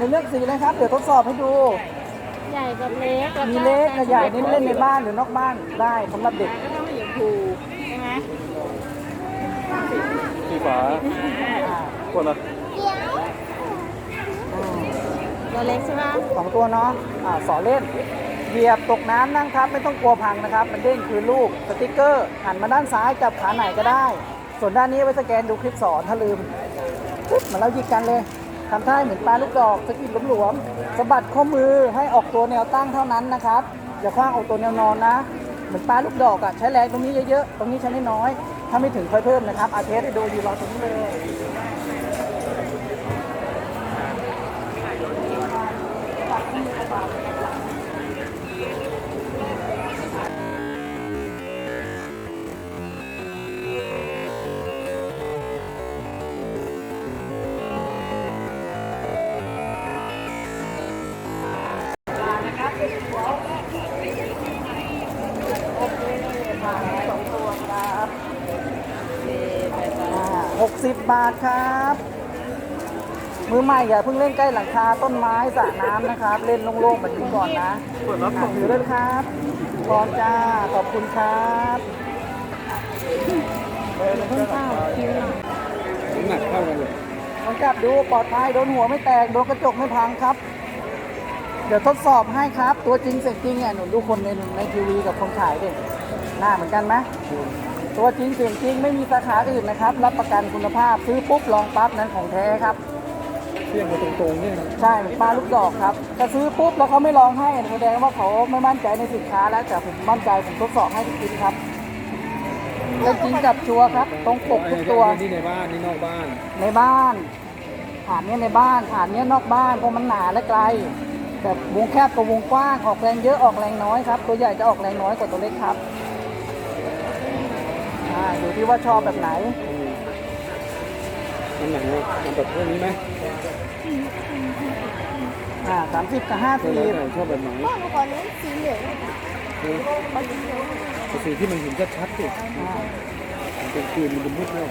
เลยเลือกสีเลยครับ เดี๋ยวทดสอบให้ดู ใหญ่กับเล็กแล้วมีเล็กกับใหญ่เน้นเล่นในบ้านหรือนอกบ้านได้สำหรับเด็กก็ต้องสีชมพูใช่ไหมสีฟ้าอ่าคนละอืมตัวเล็กใช่ไหมสองตัวเนาะอ่าสอเล่นเหยียบตกน้ำนั่งครับ ไม่ต้องกลัวพังนะครับ มันเด้งคือลูกสติกเกอร์หันมาด้านซ้ายจับขาไหนก็ได้ ส่วนด้านนี้ไว้สแกนดูคลิปสอนถ้าลืมปึ๊บเหมือนเราหยิกกันเลย ทำท่าเหมือนปลาลูกดอกสะกิดหลวมๆสะบัดข้อมือให้ออกตัวแนวตั้งเท่านั้นนะครับอย่าคว้างออกตัวแนวนอนนะ เหมือนปลาลูกดอกอะใช้แรงตรงนี้เยอะๆตรงนี้ใช้น้อยๆถ้าไม่ถึงค่อยเพิ่มนะครับอาเทสให้ดูอยู่รอตรงนี้เลยหกสิบ บาทครับ มือใหม่อย่าเพิ่งเล่นใกล้หลังคาต้นไม้สระน้ำนะครับ เล่นโล่งๆแบบนี้ก่อนนะเปิดรับอะถือเลยครับพร้อมจ้าขอบคุณครับเพิ่งเข้าคิวหน่อยน้ำหนักเท่ากันเลยลองจับดูปลอดภัยโดนหัวไม่แตกโดนกระจกไม่พังครับ เดี๋ยวทดสอบให้ครับ ตัวจริงเสียงจริงเนี่ยหนูดูคนในในทีวีกับคนขายดิหน้าเหมือนกันไหม ตัวจริงเสียงจริงไม่มีสาขาอื่นนะครับ รับประกันคุณภาพซื้อปุ๊บลองปั๊บนั้นของแท้ครับเที่ยงมาตรงๆเนี่ยนะใช่เหมือนปลาลูกดอกครับจะซื้อปุ๊บแล้วเขาไม่ลองให้แสดงว่าเขาไม่มั่นใจในสินค้าแล้วแต่ผมมั่นใจผมทดสอบให้จริงๆครับเรื่องจริงจับชัวร์ครับตรงปกทุกตัวนี่ในบ้านนี่นอกบ้าน ในบ้านฐานเนี้ยในบ้านฐานเนี้ยนอกบ้านเพราะมันหนาและไกลแบบวงแคบกับวงกว้างออกแรงเยอะออกแรงน้อยครับตัวใหญ่จะออกแรงน้อยกว่าตัวเล็กครับ อ่าอยู่ที่ว่าชอบแบบไหนน้ำหนักเนี่ยมันแบบพวกนี้ไหมอ่าสามสิบกับห้าชอบสิบแบบไหนชอบแบบไหนพ่อหนูขอเน้นสีเหลืองเออแต่สีที่มันเห็นชัดๆสิมันเป็นคืนมันจะมืดแล้ว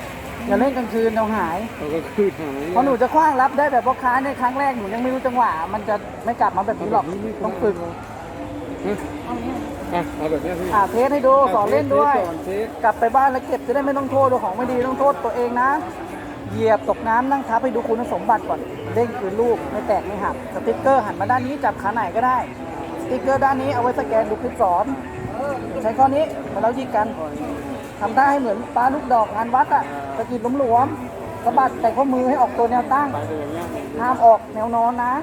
อย่าเล่นกลางคืนเราหายเราก็คืนหายเพราะหนูจะคว้างรับได้แบบพ่อค้าในครั้งแรกหนูยังไม่รู้จังหวะ มันจะไม่กลับมาแบบนี้หรอก ต้องฝึกฮะ อะเอาแบบเนี้ยพี่อ่าเทสให้ดูสอนเล่นด้วยสอนเทสกลับไปบ้านแล้วเก็บจะได้ไม่ต้องโทษดูของไม่ดีต้องโทษตัวเองนะ เหยียบตกน้ำนั่งทับให้ดูคุณสมบัติก่อนเด้งคืนลูกไม่แตกไม่หักสติ๊กเกอร์หันมาด้านนี้จับขาไหนก็ได้ สติ๊กเกอร์ด้านนี้เอาไว้สแกนดูคลิปสอน ใช้ข้อนี้มาแล้วยิงกันทำได้ให้เหมือนปลาลูกดอกงานวัดอะสะกิดหลวมๆ สะบัดแต่ข้อมือให้ออกตัวแนวตั้งห้ามออกแนวนอนนะ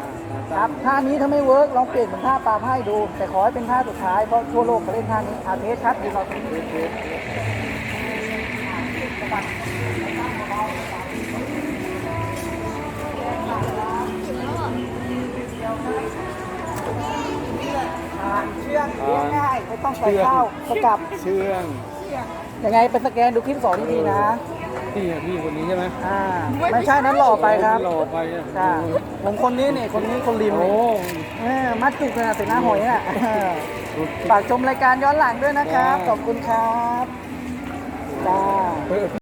ครับท่านี้ถ้าไม่เวิร์กลองเปลี่ยนเป็นท่าปลาไพ่ดู แต่ขอให้เป็นท่าสุดท้ายเพราะทั่วโลกเขาเล่นท่านี้อาเทสครับดีเราตรงนี้อ่าเชื่องเลี้ยงง่ายไม่ต้องใส่ข้าวสกับเชื่องยังไงเป็นสแกนดูคลิปสอนดีๆนะ นี่ไงพี่คนนี้ใช่ไหมอ่าไม่ใช่นั้นหล่อไปครับหล่อไปอะจ้าผมคนนี้นี่คนนี้คนริมโอ้เนี่เออมัดจุกเลยนะใส่หน้าหอยน่ะฝากชมรายการย้อนหลังด้วยนะครับ ขอบคุณครับจ้า เออ